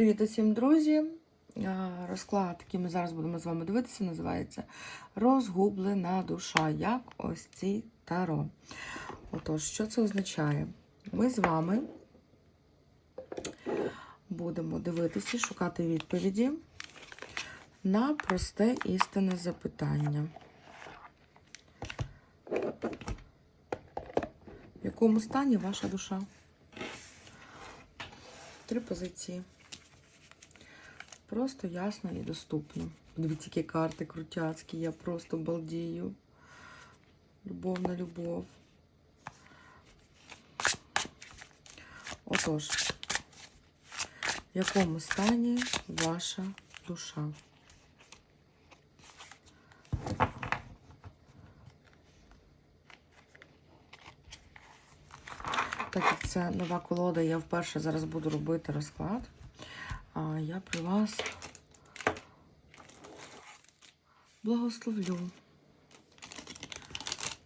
Привіт усім, друзі! Розклад, який ми зараз будемо з вами дивитися, називається Розгублена душа, як ось ці таро. Отож, що це означає? Ми з вами будемо дивитися, шукати відповіді на просте істинне запитання. В якому стані ваша душа? Три позиції. Просто ясно і доступно. Дивіться, які карти крутяцькі, я просто балдію. Любов на любов. Отож, в якому стані ваша душа? Так як це нова колода, я вперше зараз буду робити розклад. А я при вас благословлю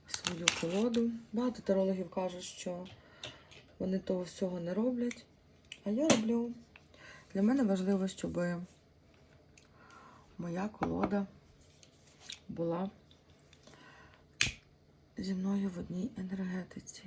свою колоду. Багато тарологів кажуть, що вони того всього не роблять. А я роблю. Для мене важливо, щоб моя колода була зі мною в одній енергетиці.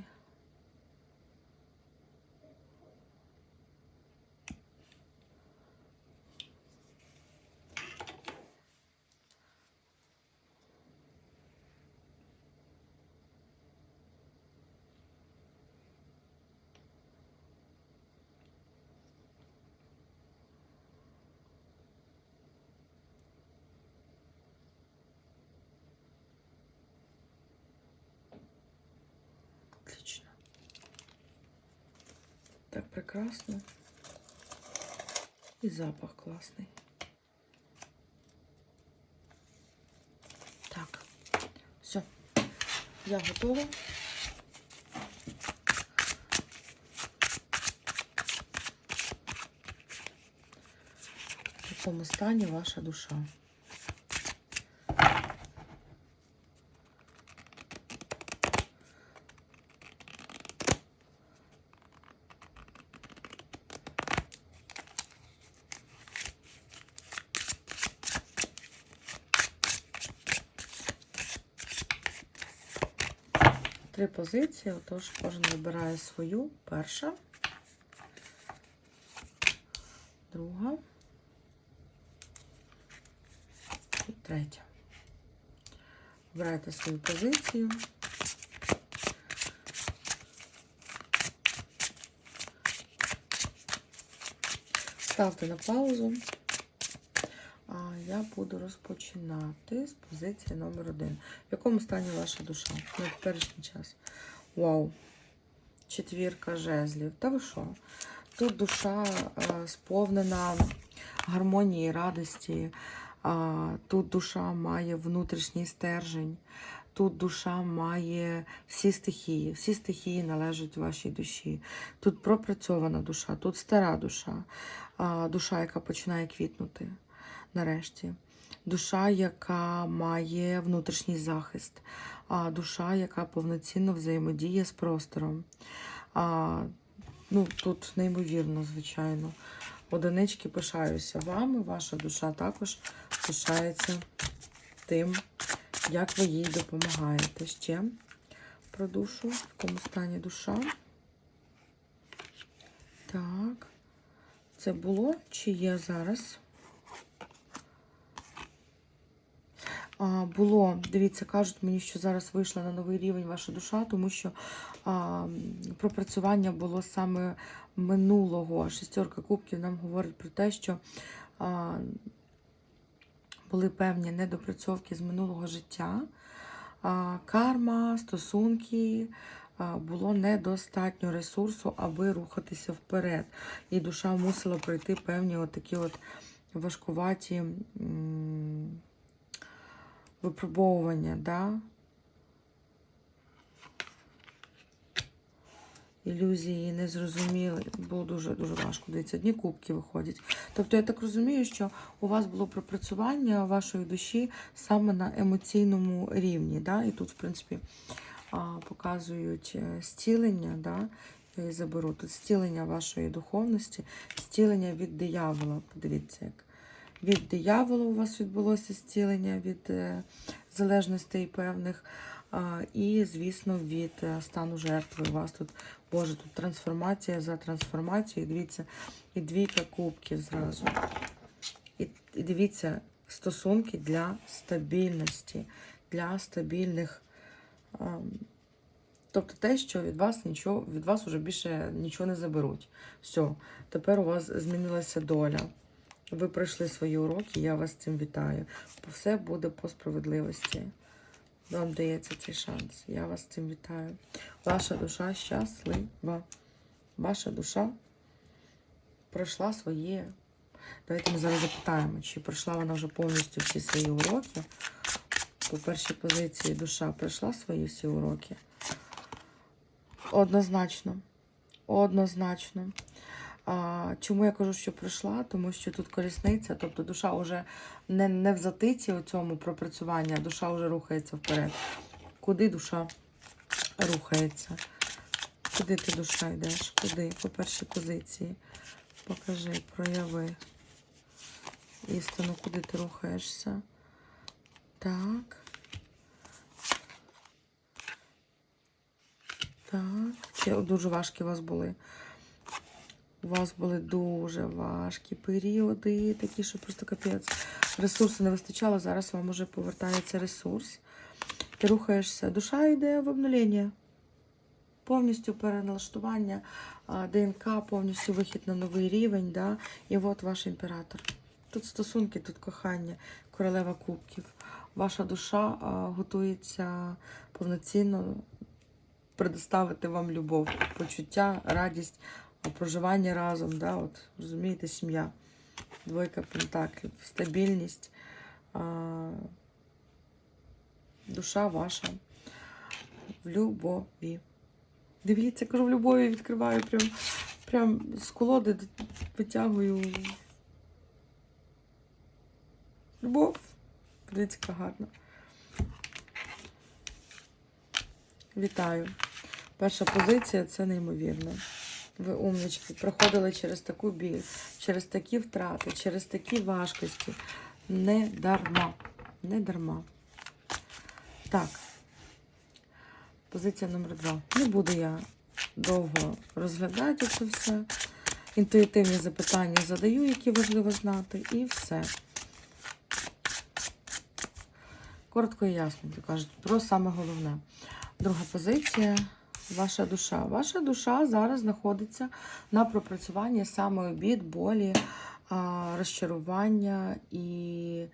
Прекрасно. І запах класний. Так, все, я готова. В якому стані ваша душа? Три позиції, отож кожен вибирає свою. Перша, друга і третя. Вибирайте свою позицію. Ставте на паузу. Я буду розпочинати з позиції номер один. В якому стані ваша душа на теперішній час? Вау! Четвірка жезлів. Та ви що? Тут душа е, сповнена гармонії, радості. А, тут душа має внутрішній стержень. Тут душа має всі стихії. Всі стихії належать вашій душі. Тут пропрацьована душа, тут стара душа, душа, яка починає квітнути нарешті. Душа, яка має внутрішній захист, а душа, яка повноцінно взаємодіє з простором. А, ну, Тут неймовірно, звичайно. Одинички пишаюся вами, ваша душа також пишається тим, як ви їй допомагаєте. Ще про душу, в якому стані душа. Так, це було чи є зараз? Було, дивіться, кажуть мені, що зараз вийшла на новий рівень ваша душа, тому що а, пропрацювання було саме минулого. Шестерка кубків нам говорить про те, що а, були певні недопрацьовки з минулого життя. А, карма, стосунки. Було недостатньо ресурсу, аби рухатися вперед. І душа мусила пройти певні от такі от важкуваті. м, випробовування, да? Ілюзії не зрозуміли, було дуже-дуже важко. Дивіться, одні кубки виходять. Тобто, я так розумію, що у вас було пропрацювання вашої душі саме на емоційному рівні. Да? І тут, в принципі, показують е, зцілення, да? Я її заберу. Тут стілення вашої духовності, стілення від диявола. Подивіться, як. Від диявола у вас відбулося зцілення від е, залежностей певних. І, звісно, від е, стану жертви. У вас тут, Боже, тут трансформація за трансформацією. Дивіться, і двійка кубків зразу. І, дивіться, стосунки для стабільності, для стабільних. Тобто те, що від вас нічого, від вас вже більше нічого не заберуть. Все, тепер у вас змінилася доля. Ви пройшли свої уроки, я вас цим вітаю. Все буде по справедливості. Вам дається цей шанс. Я вас цим вітаю. Ваша душа щаслива. Ваша душа пройшла своє. Давайте ми зараз запитаємо, чи пройшла вона вже повністю всі свої уроки. По першій позиції душа пройшла свої всі уроки. Однозначно. Однозначно. А, чому я кажу, що пройшла? Тому що тут колісниця, тобто душа вже не, не в затиці у цьому пропрацюванні, а душа вже рухається вперед. Куди душа рухається? Куди ти душа йдеш? Куди? По першій позиції. Покажи, прояви. Істину, куди ти рухаєшся. Так. Так. Чи дуже важкі у вас були? У вас були дуже важкі періоди, такі, що просто капець. Ресурсу не вистачало, зараз вам уже повертається ресурс. Ти рухаєшся. Душа йде в обнулення. Повністю переналаштування ДНК, повністю вихід на новий рівень. Да? І от ваш імператор. Тут стосунки, тут кохання, королева кубків. Ваша душа готується повноцінно предоставити вам любов, почуття, радість, проживання разом. Да? От, розумієте, сім'я. Двойка пентаклів, стабільність. А, душа ваша в любові. Дивіться, кажу, в любові відкриваю прям, прям з колоди витягую. Любов. Дивіться, яка гарна. Вітаю. Перша позиція це неймовірно. Ви умнички, проходили через таку біль, через такі втрати, через такі важкості. Не дарма. Не дарма. Так. Позиція номер два. Не буду я довго розглядати це все. Інтуїтивні запитання задаю, які важливо знати, і все. Коротко і ясно, як кажуть, про саме головне. Друга позиція. Ваша душа. Ваша душа зараз знаходиться на пропрацюванні саме обід, болі, розчарування і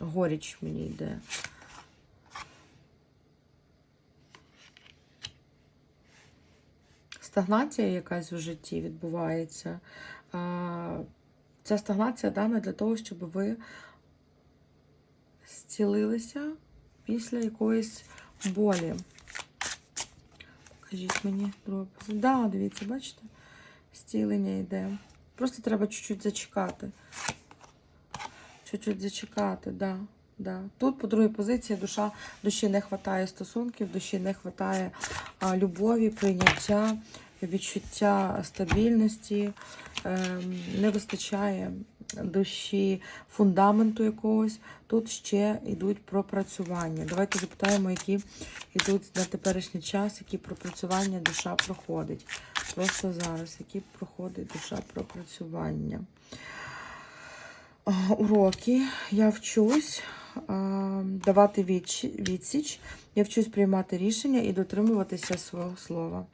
горіч мені йде. Стагнація якась у житті відбувається. Ця стагнація дана для того, щоб ви зцілилися після якоїсь болі. Покажіть мені другу позицію. Да, дивіться, бачите? Зцілення йде. Просто треба чуть-чуть зачекати. Чуть-чуть зачекати, да. Да. Тут, по другій позиції, душа, душі не вистачає стосунків, душі не вистачає любові, прийняття, відчуття стабільності, ем, не вистачає душі фундаменту якогось. Тут ще йдуть пропрацювання. Давайте запитаємо, які йдуть на теперішній час, які пропрацювання душа проходить. Просто зараз, які проходить душа пропрацювання. Уроки. Я вчусь давати відсіч, я вчусь приймати рішення і дотримуватися свого слова.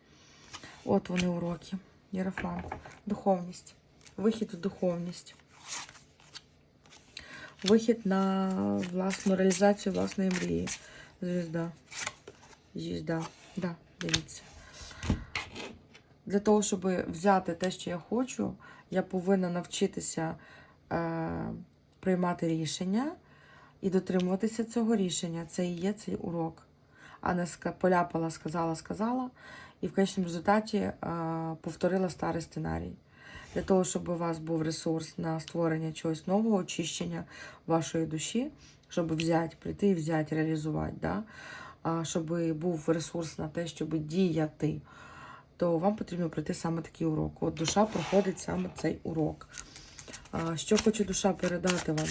От вони уроки. Єрофан. Духовність. Вихід в духовність. Вихід на власну реалізацію власної мрії. Звізда. Звізда. Да, дивіться. Для того, щоб взяти те, що я хочу, я повинна навчитися е, приймати рішення і дотримуватися цього рішення. Це і є цей урок. А не поляпала, сказала, сказала, і в кінцевому результаті е, повторила старий сценарій. Для того, щоб у вас був ресурс на створення чогось нового, очищення вашої душі, щоб взяти, прийти і взяти, реалізувати. Да? а, щоб був ресурс на те, щоб діяти, то вам потрібно пройти саме такий урок. От душа проходить саме цей урок. А, Що хоче душа передати вам?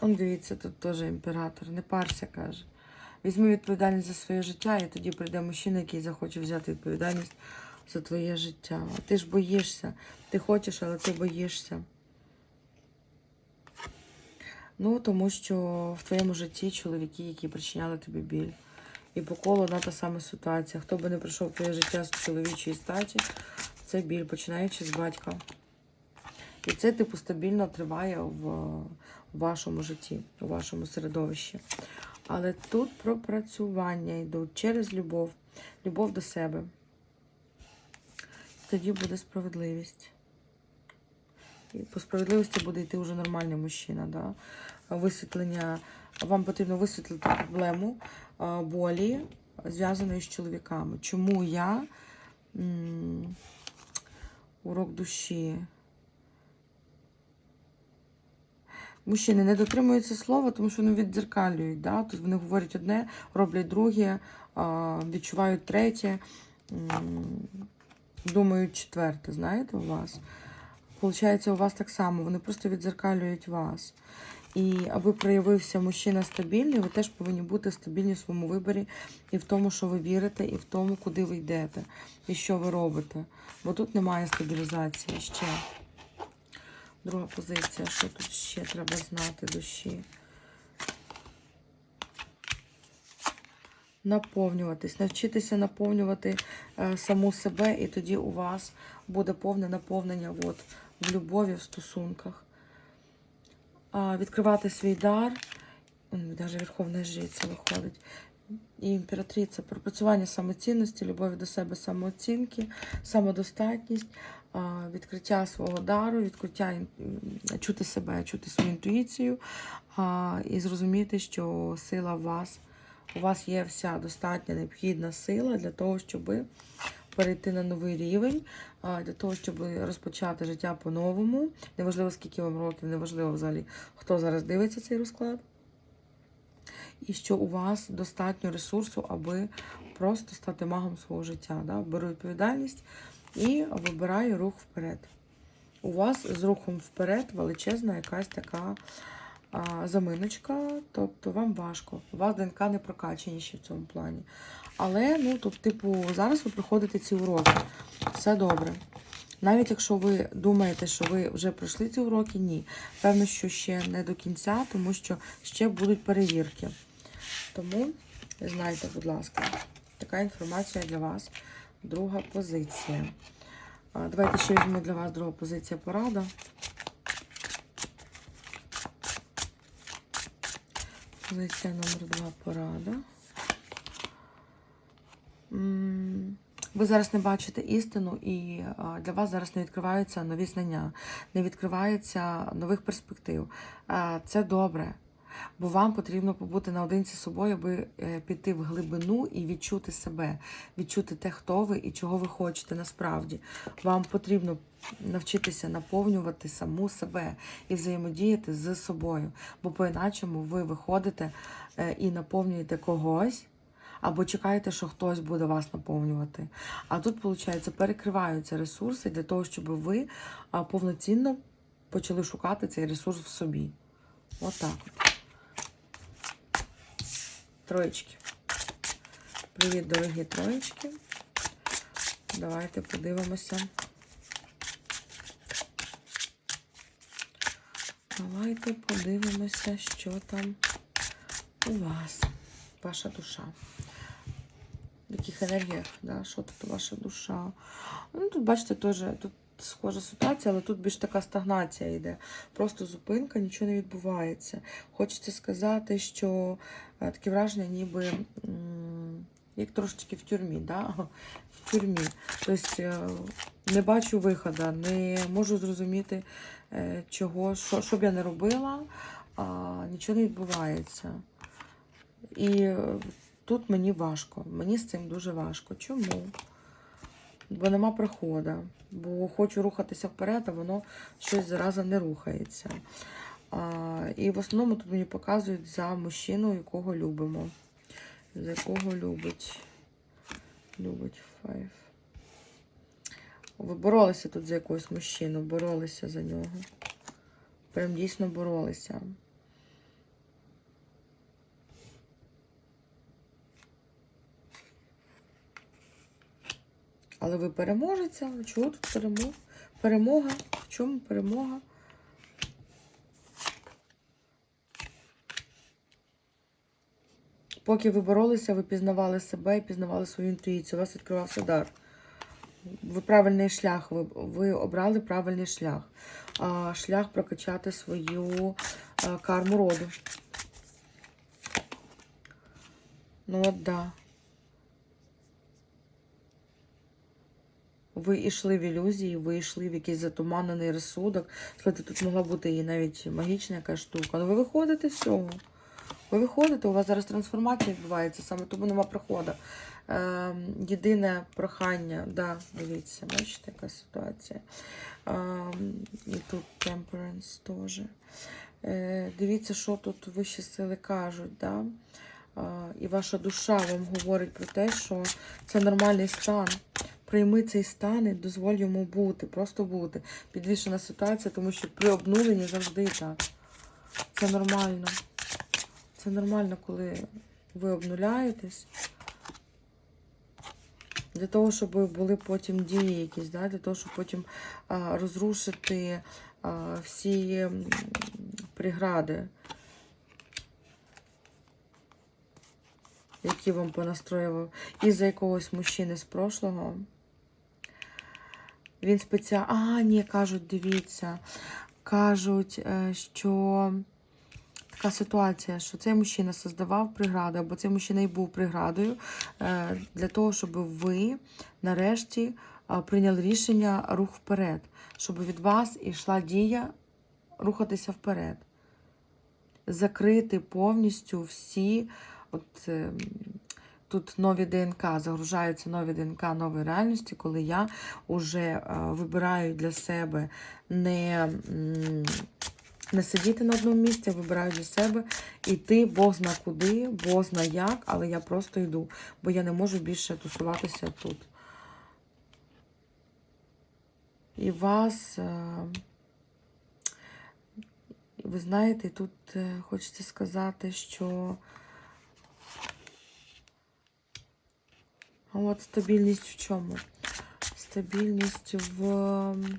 Он дивіться, тут теж імператор. Не парся, каже. Візьми відповідальність за своє життя, і тоді прийде мужчина, який захоче взяти відповідальність за твоє життя. Ти ж боїшся. Ти хочеш, але ти боїшся. Ну, тому що в твоєму житті чоловіки, які причиняли тобі біль. І по колу одна та сама ситуація. Хто би не прийшов в твоє життя з чоловічої статі, це біль, починаючи з батька. І це, типу, стабільно триває в вашому житті, у вашому середовищі. Але тут пропрацювання йдуть через любов, любов до себе. Тоді буде справедливість. І по справедливості буде йти вже нормальний мужчина. Да? Висвітлення, вам потрібно висвітлити проблему болі, зв'язаної з чоловіками. Чому я урок душі? Мужчини не дотримуються слова, тому що вони віддзеркалюють. Да? Тут вони говорять одне, роблять друге, відчувають третє, думають четверте, знаєте, у вас. Получається, у вас так само, вони просто віддзеркалюють вас. І аби проявився мужчина стабільний, ви теж повинні бути стабільні в своєму виборі і в тому, що ви вірите, і в тому, куди ви йдете, і що ви робите. Бо тут немає стабілізації ще. Друга позиція, що тут ще треба знати душі. Наповнюватись, навчитися наповнювати е, саму себе, і тоді у вас буде повне наповнення от, в любові, в стосунках. А, відкривати свій дар, навіть Верховна Жриця виходить. І імператриця, пропрацювання самоцінності, любові до себе, самооцінки, самодостатність, відкриття свого дару, відкриття чути себе, чути свою інтуїцію і зрозуміти, що сила в вас. У вас є вся достатня необхідна сила для того, щоб перейти на новий рівень, для того, щоб розпочати життя по-новому. Неважливо, скільки вам років, неважливо взагалі, хто зараз дивиться цей розклад. І що у вас достатньо ресурсу, аби просто стати магом свого життя. Да? Беру відповідальність і вибираю рух вперед. У вас з рухом вперед величезна якась така а, заминочка, тобто вам важко. У вас ДНК не прокачені ще в цьому плані. Але, ну, тут, типу, зараз ви проходите ці уроки. Все добре. Навіть якщо ви думаєте, що ви вже пройшли ці уроки, ні. Певно, що ще не до кінця, тому що ще будуть перевірки. Тому знайте, будь ласка, така інформація для вас. Друга позиція. Давайте ще візьму для вас друга позиція порада. Позиція номер два порада. М, Ви зараз не бачите істину, і для вас зараз не відкриваються нові знання, не відкривається нових перспектив. Це добре, бо вам потрібно побути наодинці з собою, аби е, піти в глибину і відчути себе, відчути те, хто ви і чого ви хочете насправді. Вам потрібно навчитися наповнювати саму себе і взаємодіяти з собою, бо по-іначому ви виходите е, і наповнюєте когось або чекаєте, що хтось буде вас наповнювати. А тут, виходить, перекриваються ресурси для того, щоб ви повноцінно почали шукати цей ресурс в собі. Отак от. Троєчки. Привіт, дорогі троєчки. Давайте подивимося. Давайте подивимося, що там у вас, ваша душа. В яких енергіях, да? що тут ваша душа. Ну, тут, бачите, теж тут схожа ситуація, але тут більш така стагнація йде. Просто зупинка, нічого не відбувається. Хочеться сказати, що е, таке враження, ніби як трошечки в тюрмі, да? в тюрмі. Тобто е, не бачу виходу, не можу зрозуміти, е, чого, що, що б я не робила, а нічого не відбувається. І тут мені важко. Мені з цим дуже важко. Чому? Бо нема проходу. Бо хочу рухатися вперед, а воно щось зараза не рухається. А, і в основному тут мені показують за мужчину, якого любимо. За якого любить. Любить Five. Ви боролися тут за якогось мужчину, боролися за нього. Прям дійсно боролися. Але ви переможете. Чого тут перемога? Перемога? В чому перемога? Поки ви боролися, ви пізнавали себе і пізнавали свою інтуїцію. У вас відкривався дар. Ви правильний шлях, ви, ви обрали правильний шлях. А, шлях прокачати свою а, карму роду. Ну от да. Ви йшли в ілюзії, ви йшли в якийсь затуманений розсудок. Слухайте, тут могла бути і навіть магічна якась штука. Але ви виходите з цього. Ви виходите, у вас зараз трансформація відбувається, саме тому нема проходу. Е, єдине прохання, да, дивіться, бачите, яка ситуація. Е, і тут Temperance теж. Е, дивіться, що тут вищі сили кажуть. Да? Е, і ваша душа вам говорить про те, що це нормальний стан. Прийми цей стан і дозволь йому бути, просто бути. Підвішена ситуація, тому що при обнуленні завжди так. Це нормально. Це нормально, коли ви обнуляєтесь. Для того, щоб були потім дії якісь, да? для того, щоб потім а, розрушити а, всі прегради, які вам понастроював із-за якогось мужчини з прошлого. Він спеціально. А, ні, кажуть, дивіться. Кажуть, е, що така ситуація, що цей мужчина создавав преграду, або цей мужчина і був преградою е, для того, щоб ви нарешті е, прийняли рішення рух вперед, щоб від вас йшла дія рухатися вперед, закрити повністю всі. От, е, Тут нові ДНК, загружаються нові ДНК нової реальності, коли я вже е, вибираю для себе не, не сидіти на одному місці, а вибираю для себе йти Бог зна куди, Бог зна як, але я просто йду, бо я не можу більше тусуватися тут. І вас, е, ви знаєте, тут е, хочеться сказати, що. А от стабільність в чому? Стабільність в. ем,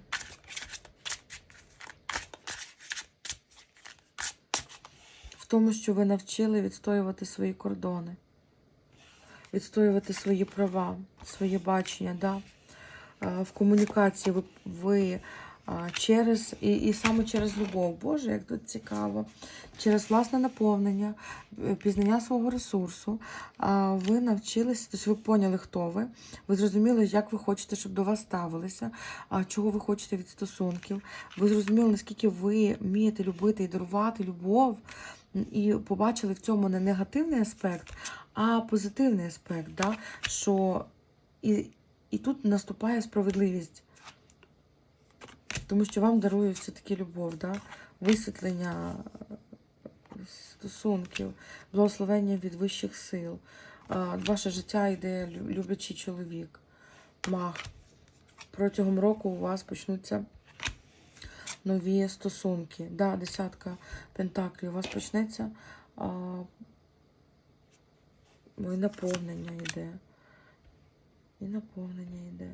В тому, що ви навчили відстоювати свої кордони, відстоювати свої права, своє бачення. Да? Е, В комунікації ви, ви через і, і саме через любов. Боже, як тут цікаво. Через власне наповнення, е, пізнання свого ресурсу. Ви навчилися, тобто ви поняли, хто ви. Ви зрозуміли, як ви хочете, щоб до вас ставилися, чого ви хочете від стосунків. Ви зрозуміли, наскільки ви вмієте любити і дарувати любов, і побачили в цьому не негативний аспект, а позитивний аспект. Да? Що і, і тут наступає справедливість. Тому що вам дарує все-таки любов, да? висвітлення е, стосунків, благословення від вищих сил. Ваше життя йде люблячий чоловік, маг. Протягом року у вас почнуться нові стосунки. Да, десятка пентаклів. У вас почнеться а, і наповнення йде. І наповнення йде.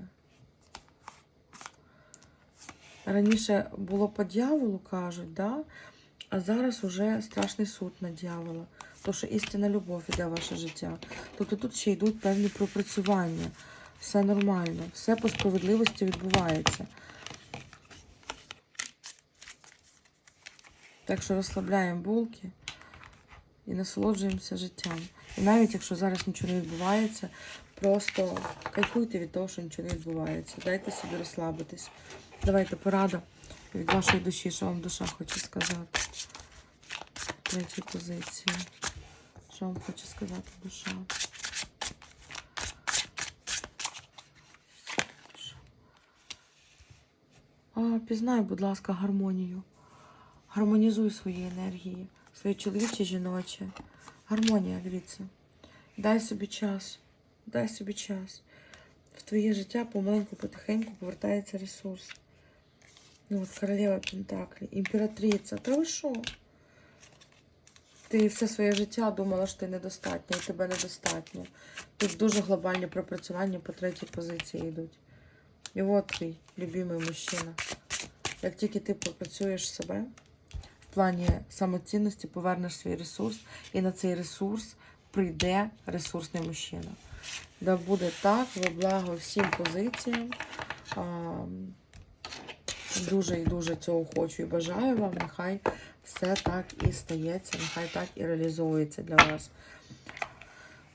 Раніше було по дьяволу, кажуть, да? а зараз уже страшний суд на дьявола. То, що істинна любов іде в ваше життя. Тобто тут ще йдуть певні пропрацювання. Все нормально, все по справедливості відбувається. Так що розслабляємо булки і насолоджуємося життям. І навіть якщо зараз нічого не відбувається, просто кайфуйте від того, що нічого не відбувається. Дайте собі розслабитись. Давайте порада від вашої душі, що вам душа хоче сказати. Третій позиції. Що вам хоче сказати душа? А, пізнай, будь ласка, гармонію. Гармонізуй свої енергії, свої чоловічі, жіночі. Гармонія, дивіться. Дай собі час. Дай собі час. В твоє життя помаленьку, потихеньку повертається ресурс. Ну, от королева Пентаклі, імператриця. Та ви що? Ти все своє життя думала, що ти недостатня, і тебе недостатньо. Тут дуже глобальні пропрацювання по третій позиції йдуть. І от твій любимий мужчина. Як тільки ти пропрацюєш себе в плані самоцінності, повернеш свій ресурс, і на цей ресурс прийде ресурсний мужчина. Да буде так, во благо всім позиціям. Дуже і дуже цього хочу і бажаю вам. Нехай все так і стається, нехай так і реалізовується для вас.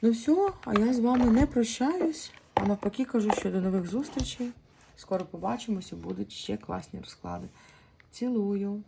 Ну все, а я з вами не прощаюсь, а навпаки кажу, що до нових зустрічей. Скоро побачимося, будуть ще класні розклади. Цілую.